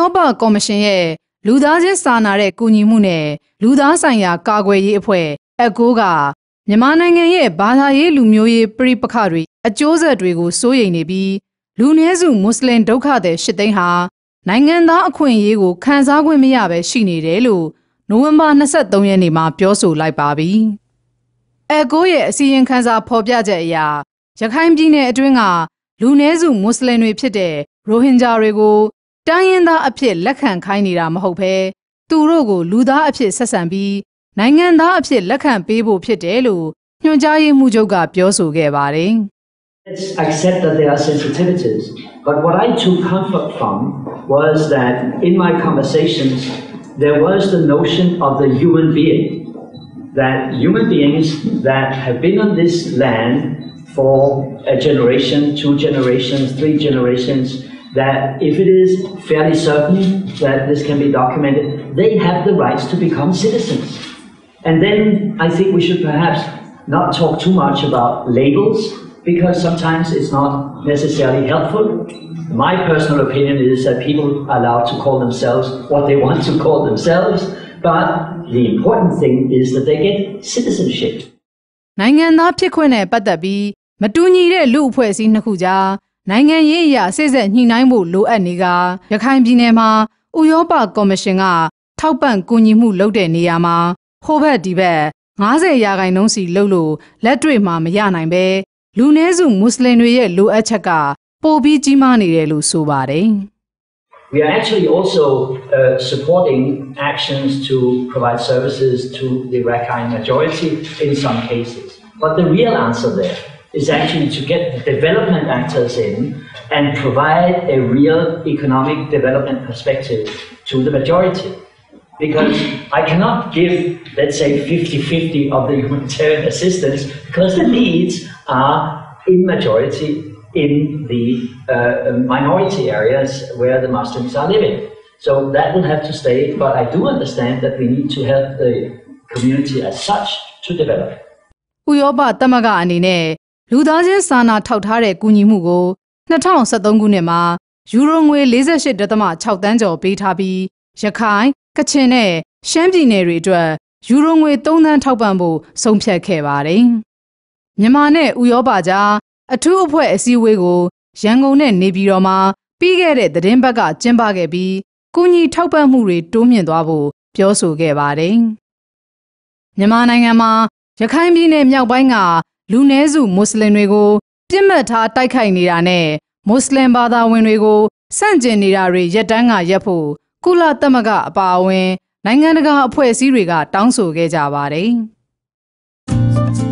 ရောပကော်မရှင်ရဲ့လူသားချင်းစာနာတဲ့ကူညီမှုနဲ့လူသားဆိုင်ရာကာကွယ်ရေးအဖွဲ့အကိုးကမြန်မာနိုင်ငံရဲ့ဘာသာရေးလူမျိုးရေးပြိပခတွေအကျိုးဆက်တွေကိုစိုးရိမ်နေပြီးလူနည်းစုမွတ်စလင်ဒုက္ခသည်ရှစ်သိန်းဟာနိုင်ငံသားအခွင့်အရေးကိုခံစား권မရပဲရှိနေတယ်လို့နိုဝင်ဘာ23ရက်နေ့မှာပြောဆိုလိုက်ပါပြီ။အကိုးရဲ့အစီရင်ခံစာဖော်ပြချက်အရရခိုင်ပြည်နယ်အတွင်းကလူနည်းစုမွတ်စလင်တွေဖြစ်တဲ့ရိုဟင်ဂျာတွေကို တိုင်းရင်းသားအဖြစ်လက်ခံခိုင်းနေတာမဟုတ်ဘဲသူတို့ကိုလူသားအဖြစ်ဆက်ဆံပြီးနိုင်ငံသားအဖြစ်လက်ခံပေးဖို့ဖြစ်တယ်လို့ညွှန်ကြားရေးမှူးချုပ်ကပြောဆိုခဲ့ပါတယ်။ Let's accept that there are sensitivities. But what I took comfort from was that in my conversations, there was the notion of the human being. That human beings that have been on this land for a generation, two generations, three generations, that if it is fairly certain that this can be documented, they have the rights to become citizens. And then I think we should perhaps not talk too much about labels because sometimes it's not necessarily helpful. My personal opinion is that people are allowed to call themselves what they want to call themselves, but the important thing is that they get citizenship. နိုင်ငံသားဖြစ်ခွင့်နဲ့ပတ်သက်ပြီးမတူညီတဲ့လူအဖွဲ့အစည်းနှစ်ခုကြား နိုင်ငံရေးအရာစိတ်ဆက်ညှိနှိုင်းဖို့လိုအပ်နေကရခိုင်ပြည်နယ်မှာဥရောပကော်မရှင်ကထောက်ပံ့ကူညီမှုလုပ်တဲ့နေရာမှာဟိုဘက်ဒီဘက်90ရာခိုင်နှုန်းစီလှုပ်လို့လက်တွေ့မှာမရနိုင်ပဲလူနည်းစုမွတ်စလင်တွေရဲ့လိုအပ်ချက်ကပိုပြီးကြီးမားနေတယ်လို့ဆိုပါတယ် We are actually also uh, supporting actions to provide services to the Rakhine majority in some cases. But the real answer there is actually to get development actors in and provide a real economic development perspective to the majority. Because I cannot give, let's say, 50 50 of the humanitarian assistance because the needs are in majority in the uh, minority areas where the Muslims are living. So that will have to stay, but I do understand that we need to help the community as such to develop. ဥရောပသမဂ္ဂအနေနဲ့ လူသားချင်းစာနာထောက်ထားတဲ့ကူညီမှုကို2023ခုနှစ်မှာယူရိုငွေ48.6တန်းကျော်ပေးထားပြီးရခိုင်ကချင်နဲ့ရှမ်းပြည်နယ်တွေအတွက်ယူရိုငွေ3သန်းထောက်ပံ့ဖို့ဆုံးဖြတ်ခဲ့ပါတယ်။မြန်မာနဲ့ဥရောပကြားအထူးအဖွဲ့အစည်းအဝေးကိုရန်ကုန်နဲ့နေပြည်တော်မှာပြီးခဲ့တဲ့သတင်းပတ်ကကျင်းပခဲ့ပြီးကုညီထောက်ပံ့မှုတွေတိုးမြင့်သွားဖို့ပြောဆိုခဲ့ပါတယ်။မြန်မာနိုင်ငံမှာရခိုင်ပြည်နယ်မြောက်ပိုင်းက လူနည်းစုမွတ်စလင်တွေကိုပြစ်မှတ်ထားတိုက်ခိုက်နေတာနဲ့မွတ်စလင်ဘာသာဝင်တွေကိုဆန့်ကျင်နေတာတွေရက်တန်းကရက်ဖို့ကုလသမဂ္ဂအပါအဝင် နိုင်ငံတကာအဖွဲ့အစည်းတွေကတောင်းဆိုခဲ့ကြပါတယ်။